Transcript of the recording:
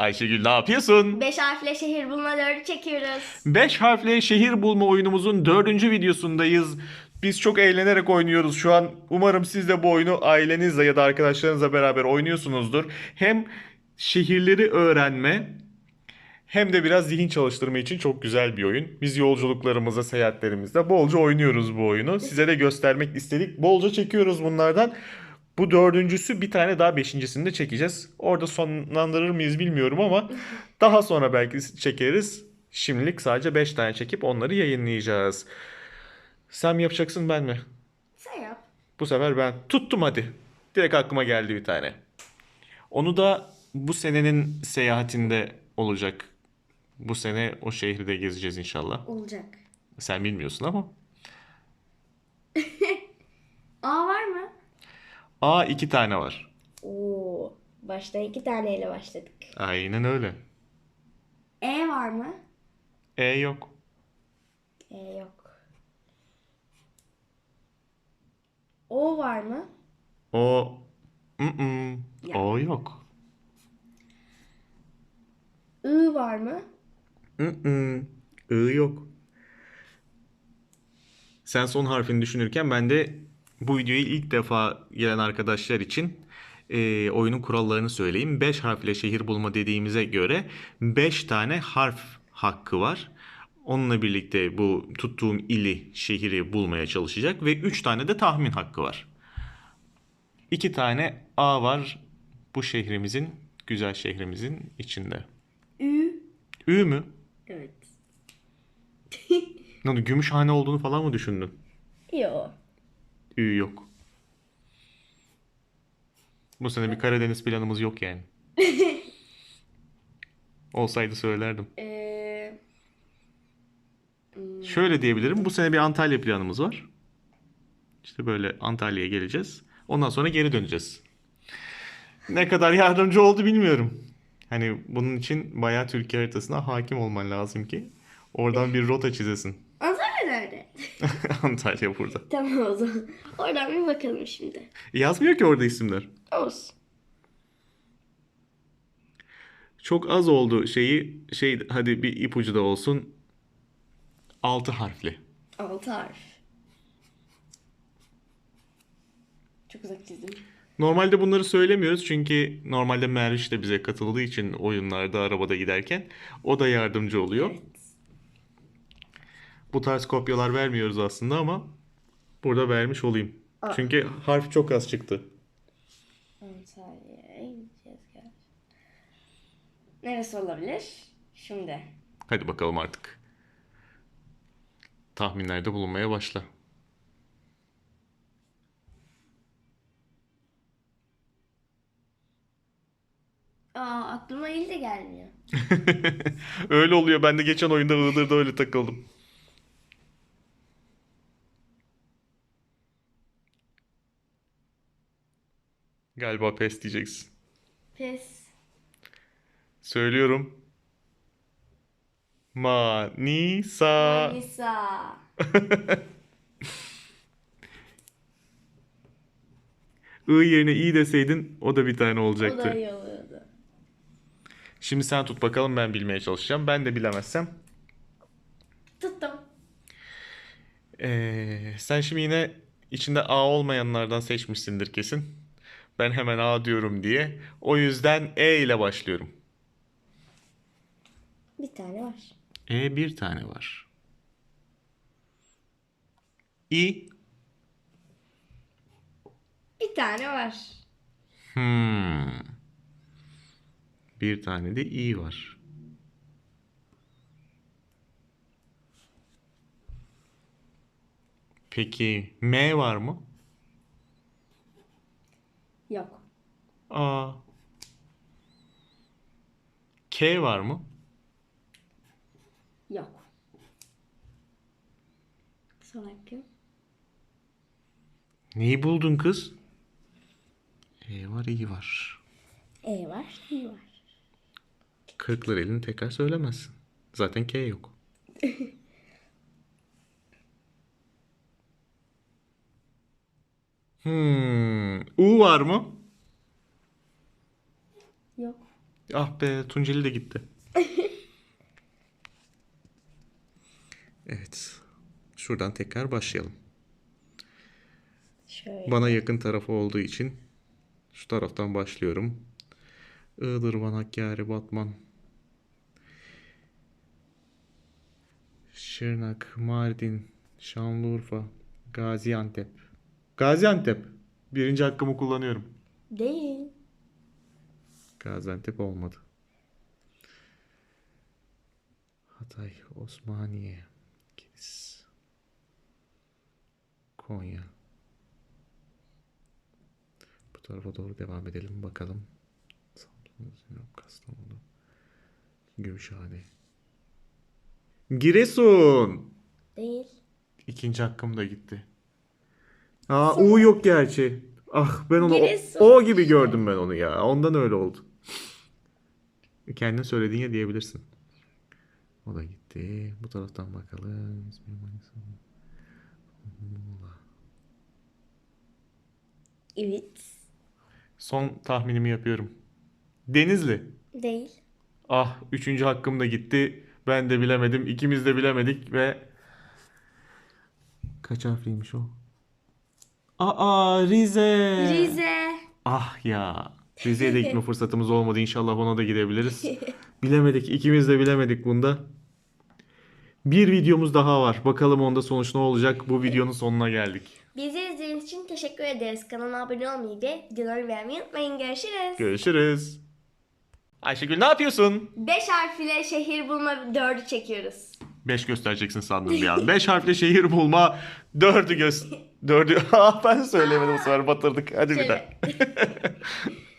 Ayşegül ne yapıyorsun? Beş harfle şehir bulma dördü çekiyoruz. 5 harfli şehir bulma oyunumuzun dördüncü videosundayız. Biz çok eğlenerek oynuyoruz şu an. Umarım siz de bu oyunu ailenizle ya da arkadaşlarınızla beraber oynuyorsunuzdur. Hem şehirleri öğrenme hem de biraz zihin çalıştırma için çok güzel bir oyun. Biz yolculuklarımızda, seyahatlerimizde bolca oynuyoruz bu oyunu. Size de göstermek istedik. Bolca çekiyoruz bunlardan. Bu dördüncüsü bir tane daha beşincisini de çekeceğiz. Orada sonlandırır mıyız bilmiyorum ama daha sonra belki çekeriz. Şimdilik sadece 5 tane çekip onları yayınlayacağız. Sen mi yapacaksın ben mi? Sen yap. Bu sefer ben tuttum hadi. Direkt aklıma geldi bir tane. Onu da bu senenin seyahatinde olacak. Bu sene o şehirde gezeceğiz inşallah. Olacak. Sen bilmiyorsun ama. A var mı? A iki tane var. Oo. Başta iki taneyle başladık. Aynen öyle. E var mı? E yok. E yok. O var mı? O Mm-mm. Ya. O yok. I var mı? Mm-mm. I yok. Sen son harfini düşünürken ben de bu videoyu ilk defa gelen arkadaşlar için e, oyunun kurallarını söyleyeyim. 5 harfle şehir bulma dediğimize göre 5 tane harf hakkı var. Onunla birlikte bu tuttuğum ili, şehri bulmaya çalışacak ve 3 tane de tahmin hakkı var. 2 tane A var bu şehrimizin, güzel şehrimizin içinde. Ü. Ü mü? Evet. Ne oldu? Gümüşhane olduğunu falan mı düşündün? Yo. Ü yok. Bu sene bir Karadeniz planımız yok yani. Olsaydı söylerdim. Ee, Şöyle diyebilirim. Bu sene bir Antalya planımız var. İşte böyle Antalya'ya geleceğiz. Ondan sonra geri döneceğiz. Ne kadar yardımcı oldu bilmiyorum. Hani bunun için bayağı Türkiye haritasına hakim olman lazım ki oradan bir rota çizesin. Antalya burada. tamam o zaman. Oradan bir bakalım şimdi. Yazmıyor ki orada isimler. Olsun. Çok az oldu şeyi şey hadi bir ipucu da olsun. 6 harfli. Altı harf. Çok uzak çizdim. Normalde bunları söylemiyoruz çünkü normalde Meriç de bize katıldığı için oyunlarda arabada giderken o da yardımcı oluyor. Evet. Bu tarz kopyalar vermiyoruz aslında ama burada vermiş olayım. Aa. Çünkü harf çok az çıktı. Neresi olabilir? Şimdi. Hadi bakalım artık. Tahminlerde bulunmaya başla. Aa aklıma il de gelmiyor. öyle oluyor. Ben de geçen oyunda Iğdır'da öyle takıldım. Galiba pes diyeceksin. Pes. Söylüyorum. Manisa. Manisa. I yerine i deseydin o da bir tane O olacaktı. da iyi oluyordu. Şimdi sen tut bakalım ben bilmeye çalışacağım. Ben de bilemezsem. Tuttum. Ee, sen şimdi yine içinde A olmayanlardan seçmişsindir kesin. Ben hemen A diyorum diye. O yüzden E ile başlıyorum. Bir tane var. E bir tane var. İ. Bir tane var. Hmm. Bir tane de i var. Peki M var mı? Yok. A. K var mı? Yok. Son hakkım. Neyi buldun kız? E var, i var. E var, i var. Kırklar elini tekrar söylemezsin. Zaten K yok. hmm. U var mı? Yok. Ah be Tunceli de gitti. evet. Şuradan tekrar başlayalım. Şöyle. Bana yakın tarafı olduğu için şu taraftan başlıyorum. Iğdır, Van, Hakkari, Batman. Şırnak, Mardin, Şanlıurfa, Gaziantep. Gaziantep. Birinci hakkımı kullanıyorum. Değil. Gaziantep olmadı. Hatay, Osmaniye, Kilis, Konya. Bu tarafa doğru devam edelim bakalım. Samsun, Sinop, Kastamonu, Gümüşhane. Giresun. Değil. İkinci hakkım da gitti. Aa U yok gerçi. Ah ben onu o, Giresun. o gibi gördüm ben onu ya. Ondan öyle oldu. Kendin söyledin ya diyebilirsin. O da gitti. Bu taraftan bakalım. İzmir, Manisa. Evet. Son tahminimi yapıyorum. Denizli. Değil. Ah üçüncü hakkım da gitti. Ben de bilemedim. İkimiz de bilemedik ve kaç harfliymiş o? Aa Rize. Rize. Ah ya. Rize'ye de gitme fırsatımız olmadı. İnşallah ona da gidebiliriz. Bilemedik. İkimiz de bilemedik bunda. Bir videomuz daha var. Bakalım onda sonuç ne olacak. Bu videonun sonuna geldik. Bizi izlediğiniz için teşekkür ederiz. Kanala abone olmayı ve videoları beğenmeyi unutmayın. Görüşürüz. Görüşürüz. Ayşegül ne yapıyorsun? 5 harf ile şehir bulma 4'ü çekiyoruz. 5 göstereceksin sandım bir an. 5 harfli şehir bulma. 4'ü göz... 4'ü... Ah ben söyleyemedim bu sefer batırdık. Hadi bir daha.